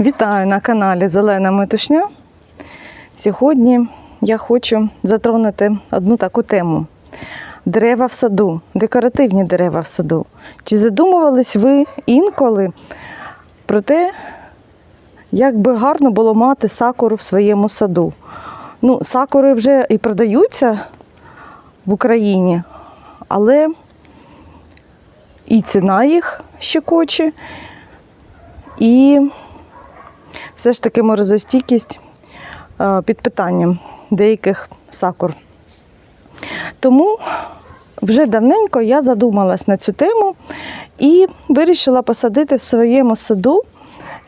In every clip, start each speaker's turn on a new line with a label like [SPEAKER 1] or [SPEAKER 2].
[SPEAKER 1] Вітаю на каналі Зелена Метушня. Сьогодні я хочу затронути одну таку тему: дерева в саду, декоративні дерева в саду. Чи задумувались ви інколи про те, як би гарно було мати сакуру в своєму саду? Ну, сакури вже і продаються в Україні, але і ціна їх щекоче, і все ж таки морозостійкість е, під питанням деяких сакур. Тому вже давненько я задумалась на цю тему і вирішила посадити в своєму саду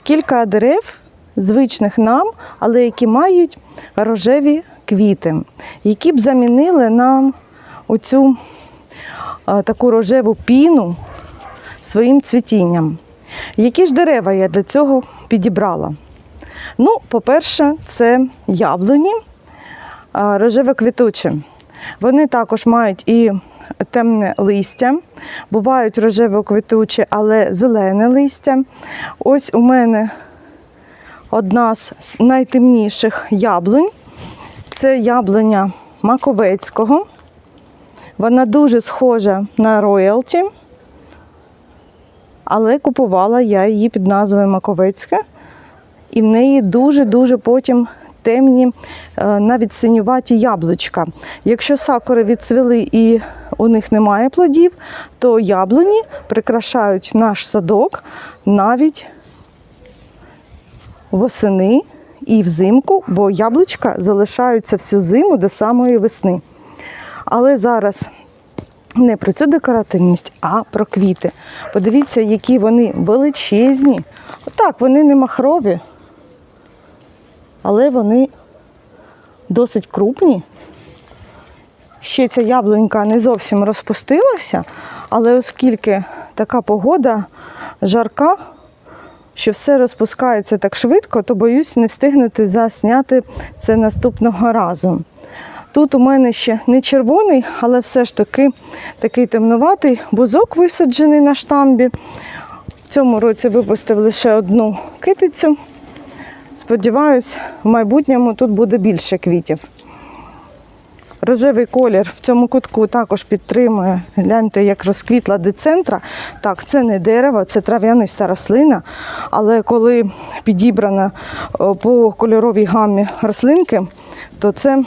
[SPEAKER 1] кілька дерев, звичних нам, але які мають рожеві квіти, які б замінили нам оцю е, таку рожеву піну своїм цвітінням. Які ж дерева я для цього підібрала? Ну, по-перше, це яблуні а, рожево-квітучі. Вони також мають і темне листя, бувають рожево-квітучі, але зелене листя. Ось у мене одна з найтемніших яблунь. Це яблуня Маковецького. Вона дуже схожа на роялті, але купувала я її під назвою Маковецька. І в неї дуже-дуже потім темні, е, навіть синюваті яблучка. Якщо сакури відцвіли і у них немає плодів, то яблуні прикрашають наш садок навіть восени і взимку, бо яблучка залишаються всю зиму до самої весни. Але зараз не про цю декоративність, а про квіти. Подивіться, які вони величезні. Отак, вони не махрові, але вони досить крупні. Ще ця яблунька не зовсім розпустилася, але оскільки така погода жарка, що все розпускається так швидко, то боюсь не встигнути засняти це наступного разу. Тут у мене ще не червоний, але все ж таки такий темнуватий бузок висаджений на штамбі. В цьому році випустив лише одну китицю. Сподіваюсь, в майбутньому тут буде більше квітів. Рожевий колір в цьому кутку також підтримує. Гляньте, як розквітла децентра. Так, це не дерево, це трав'яниста рослина. Але коли підібрана по кольоровій гамі рослинки, то це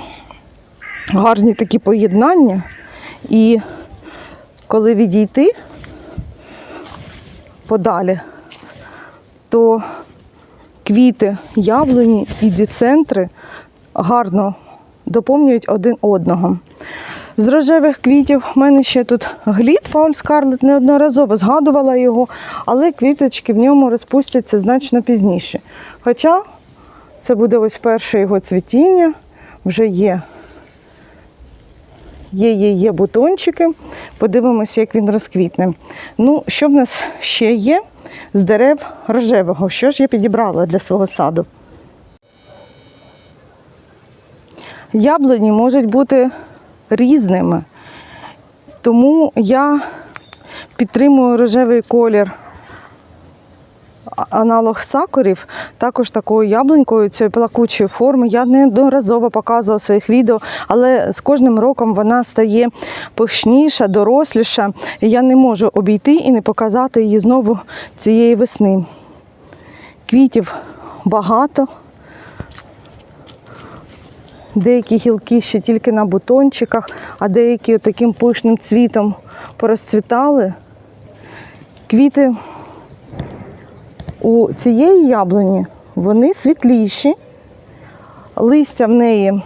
[SPEAKER 1] гарні такі поєднання. І коли відійти подалі, то квіти, яблуні і діцентри гарно доповнюють один одного. З рожевих квітів в мене ще тут глід Пауль Скарлет, неодноразово згадувала його, але квіточки в ньому розпустяться значно пізніше. Хоча це буде ось перше його цвітіння, вже є. Є, є, є бутончики. Подивимося, як він розквітне. Ну, що в нас ще є з дерев рожевого? Що ж я підібрала для свого саду? Яблуні можуть бути різними, тому я підтримую рожевий колір. Аналог сакурів, також такою яблунькою цієї плакучої форми. Я неодноразово показувала в своїх відео, але з кожним роком вона стає пишніша, доросліша. І я не можу обійти і не показати її знову цієї весни. Квітів багато. Деякі гілки ще тільки на бутончиках, а деякі таким пишним цвітом порозцвітали. Квіти у цієї яблуні вони світліші, листя в неї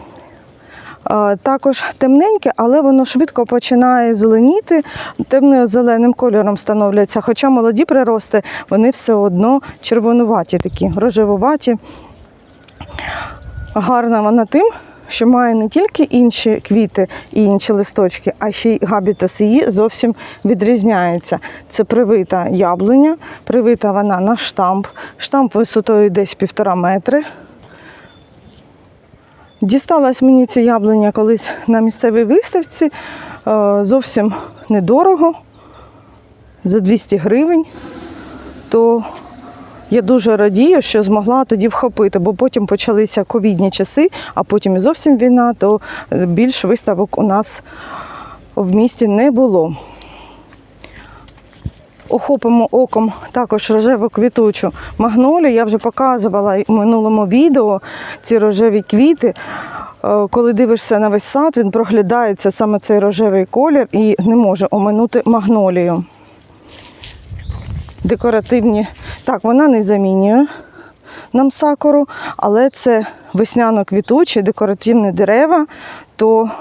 [SPEAKER 1] е, також темненьке, але воно швидко починає зеленіти, темно-зеленим кольором становляться. Хоча молоді прирости, вони все одно червонуваті такі, рожевуваті. Гарна вона тим, що має не тільки інші квіти і інші листочки, а ще й габітус її зовсім відрізняється. Це привита яблуня, привита вона на штамп. Штамп висотою десь півтора метри. Дісталась мені ця яблуня колись на місцевій виставці. е, Зовсім недорого, за 200 гривень. То Я дуже радію, що змогла тоді вхопити, бо потім почалися ковідні часи, а потім і зовсім війна, то е, більш виставок у нас в місті не було. Охопимо оком також рожеву квітучу магнолію. Я вже показувала в минулому відео ці рожеві квіти. Е, Коли дивишся на весь сад, він проглядається саме цей рожевий колір і не може оминути магнолію. Декоративні. Так, вона не замінює нам сакуру, але це весняно-квітучі декоративні дерева, то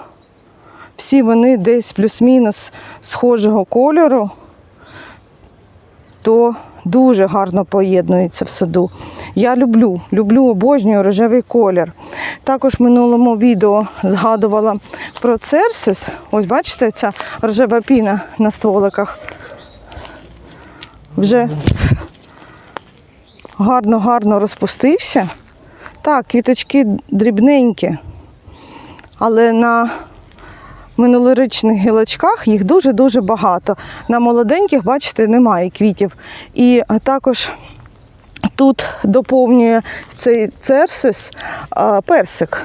[SPEAKER 1] всі вони десь плюс-мінус схожого кольору, то дуже гарно поєднуються в саду. Я люблю, люблю обожнюю рожевий колір. Також в минулому відео згадувала про церсис. Ось бачите, ця рожева піна на стволиках. Вже гарно-гарно розпустився. Так, квіточки дрібненькі, але на минулорічних гілочках їх дуже-дуже багато. На молоденьких, бачите, немає квітів. І також тут доповнює цей церсис персик.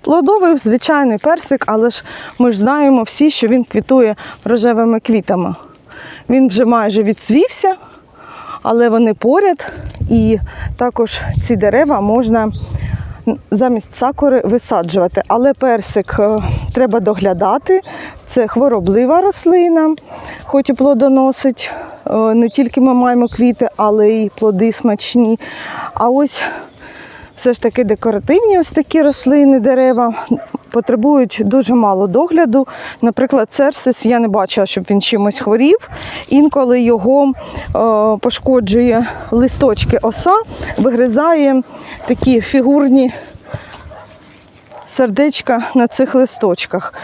[SPEAKER 1] Плодовий звичайний персик, але ж ми ж знаємо всі, що він квітує рожевими квітами. Він вже майже відцвівся, але вони поряд. І також ці дерева можна замість сакури висаджувати. Але персик е, треба доглядати. Це хвороблива рослина, хоч і плодоносить. Е, Не тільки ми маємо квіти, але й плоди смачні. А ось все ж таки декоративні ось такі рослини, дерева потребують дуже мало догляду. Наприклад, церсис я не бачила, щоб він чимось хворів. Інколи його е, пошкоджує листочки оса, вигризає такі фігурні сердечка на цих листочках.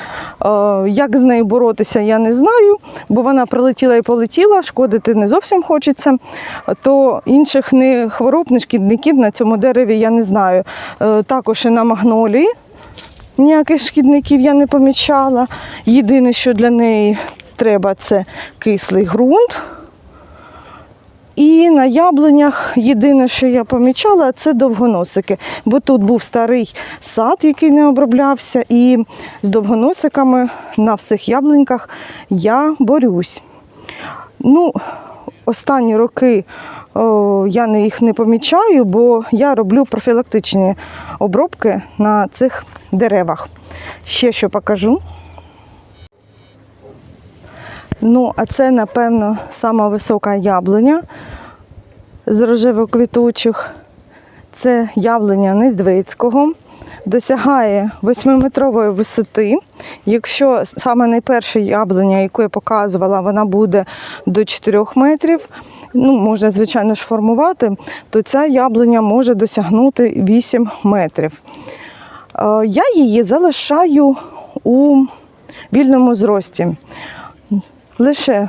[SPEAKER 1] Е, Як з нею боротися, я не знаю, бо вона прилетіла і полетіла, шкодити не зовсім хочеться. То інших не хвороб, не шкідників на цьому дереві я не знаю. Е, Також і на магнолії ніяких шкідників я не помічала. Єдине, що для неї треба, це кислий ґрунт. І на яблунях єдине, що я помічала, це довгоносики. Бо тут був старий сад, який не оброблявся, і з довгоносиками на всіх яблуньках я борюсь. Ну, останні роки я їх не помічаю, бо я роблю профілактичні обробки на цих деревах. Ще що покажу. Ну, а це, напевно, сама висока яблуня з рожево-квітучих. Це яблуня Нездвицького. Досягає 8-метрової висоти. Якщо саме найперша яблуня, яку я показувала, вона буде до 4 метрів, ну, можна, звичайно ж, формувати, то ця яблуня може досягнути 8 метрів. Е, Я її залишаю у вільному зрості. Лише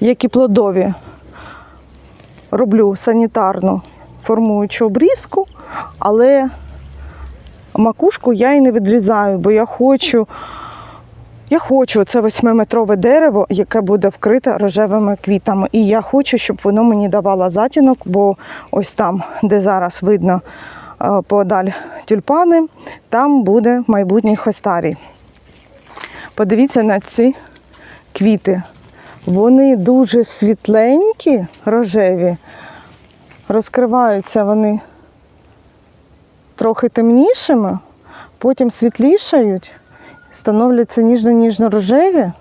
[SPEAKER 1] як і плодові роблю санітарну формуючу обрізку, але макушку я і не відрізаю, бо я хочу, я хочу це восьмиметрове дерево, яке буде вкрите рожевими квітами. І я хочу, щоб воно мені давало затінок, бо ось там, де зараз видно подаль тюльпани, там буде майбутній хостарій. Подивіться на ці квіти. Вони дуже світленькі, рожеві. Розкриваються вони трохи темнішими, потім світлішають, становляться ніжно-ніжно-рожеві.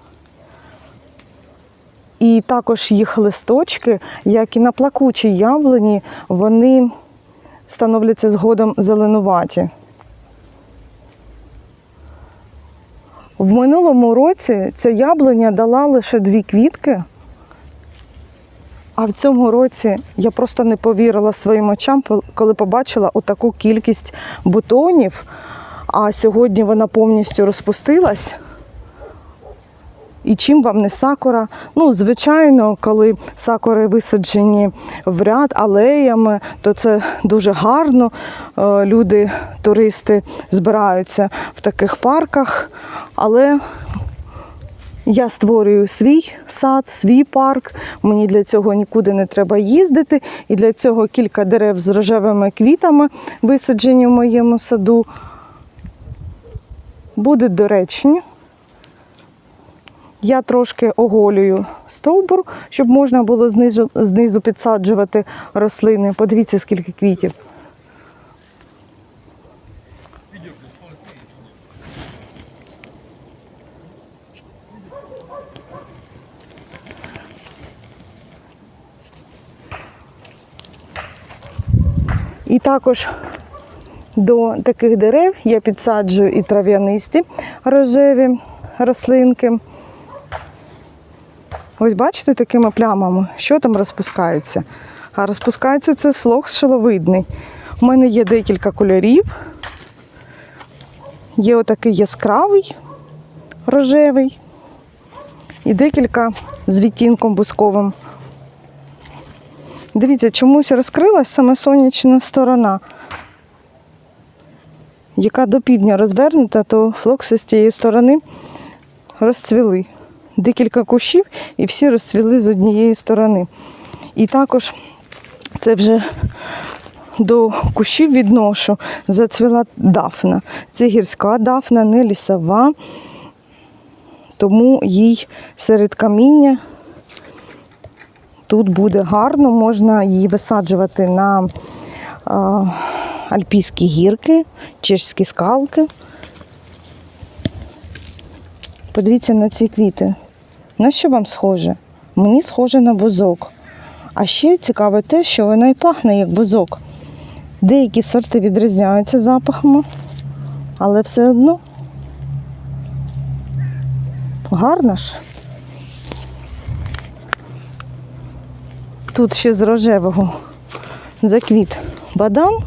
[SPEAKER 1] І також їх листочки, як і на плакучій яблуні, вони становляться згодом зеленуваті. В минулому році ця яблуня дала лише дві квітки, а в цьому році я просто не повірила своїм очам, коли побачила отаку кількість бутонів. А сьогодні вона повністю розпустилась. І чим вам не сакура? Ну, звичайно, коли сакури висаджені в ряд алеями, то це дуже гарно. Е, Люди, туристи збираються в таких парках, але Я створюю свій сад, свій парк. Мені для цього нікуди не треба їздити. І для цього кілька дерев з рожевими квітами висаджені в моєму саду. Будуть доречні. Я трошки оголюю стовбур, щоб можна було знизу, знизу підсаджувати рослини. Подивіться, скільки квітів. І також до таких дерев я підсаджую і трав'янисті рожеві рослинки. Ось бачите такими плямами, що там розпускається. А розпускається це флокс шиловидний. У мене є декілька кольорів. Є отакий яскравий рожевий і декілька з відтінком бусковим. Дивіться, чомусь розкрилась саме сонячна сторона, яка до півдня розвернута, то флокси з тієї сторони розцвіли. Декілька кущів і всі розцвіли з однієї сторони. І також це вже до кущів відношу зацвіла дафна. Це гірська дафна, не лісова, тому їй серед каміння тут буде гарно, можна її висаджувати на а, альпійські гірки, чешські скалки. Подивіться на ці квіти. На що вам схоже? Мені схоже на бузок. А ще цікаве те, що вона і пахне як бузок. Деякі сорти відрізняються запахами, але все одно гарно ж. Тут ще з рожевого заквіт бадан.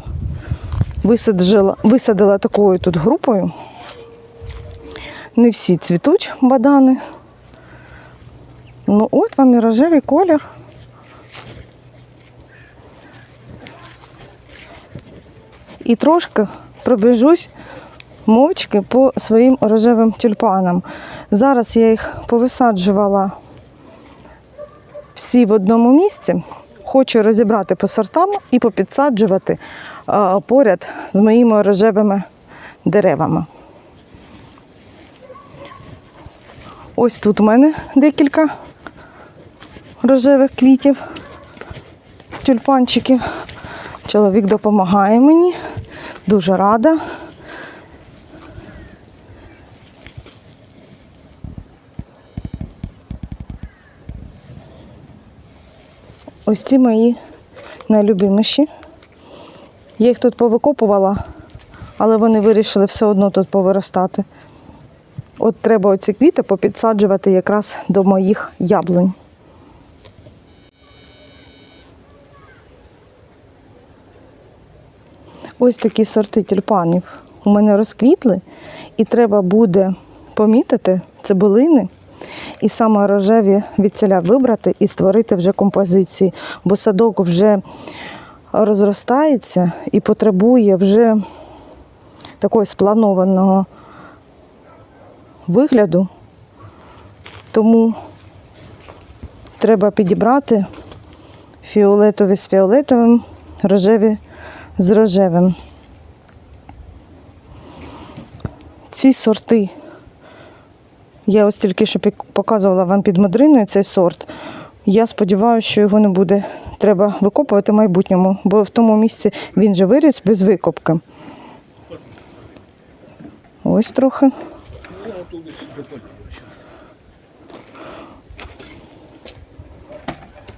[SPEAKER 1] Висадила, висадила такою тут групою. Не всі цвітуть бадани. Ну от вам і рожевий колір. І трошки пробіжусь мовчки по своїм рожевим тюльпанам. Зараз я їх повисаджувала всі в одному місці. Хочу розібрати по сортам і попідсаджувати поряд з моїми рожевими деревами. Ось тут у мене декілька рожевих квітів, тюльпанчиків. Чоловік допомагає мені, дуже рада. Ось ці мої найлюбиміші. Я їх тут повикопувала, але вони вирішили все одно тут повиростати. От треба оці квіти попідсаджувати якраз до моїх яблунь. Ось такі сорти тюльпанів у мене розквітли, і треба буде помітити цибулини і саме рожеві від ціля вибрати і створити вже композиції, бо садок вже розростається і потребує вже такого спланованого вигляду. Тому треба підібрати фіолетові з фіолетовим, рожеві з рожевим. Ці сорти. Я ось тільки що показувала вам під мадриною цей сорт. Я сподіваюся, що його не буде треба викопувати в майбутньому, бо в тому місці він же виріс без викопки. Ось трохи.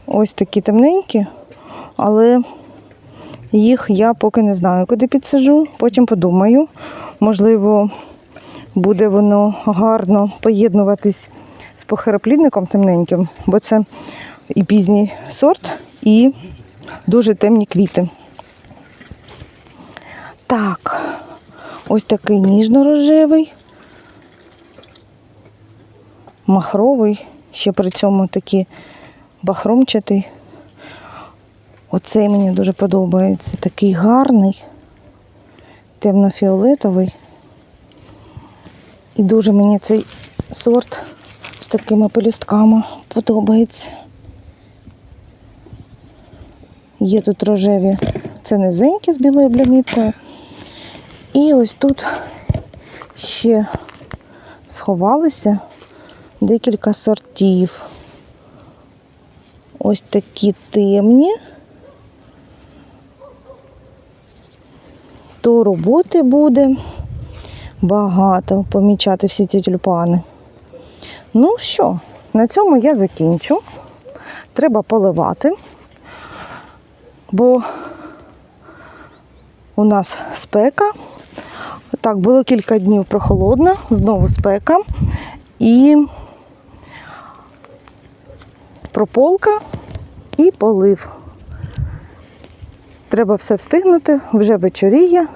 [SPEAKER 1] Ось такі темненькі, але їх я поки не знаю, куди підсажу. Потім подумаю. Можливо, буде воно гарно поєднуватись з похероплідником темненьким, бо це і пізній сорт, і дуже темні квіти. Так, ось такий ніжно-рожевий, махровий, ще при цьому такий бахромчатий. Оцей мені дуже подобається. Такий гарний, темно-фіолетовий. І дуже мені цей сорт з такими пелюстками подобається. Є тут рожеві, це низенькі з білою блямівкою. І ось тут ще сховалися декілька сортів. Ось такі темні. То роботи буде багато помічати всі ці тюльпани. Ну що, на цьому я закінчу. Треба поливати, бо у нас спека. Так, було кілька днів прохолодно, знову спека. І прополка і полив. Треба все встигнути, вже вечоріє,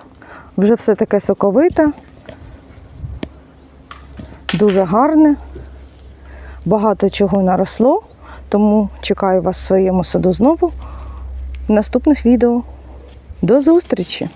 [SPEAKER 1] вже все таке соковите, дуже гарне, багато чого наросло, тому чекаю вас в своєму саду знову в наступних відео. До зустрічі!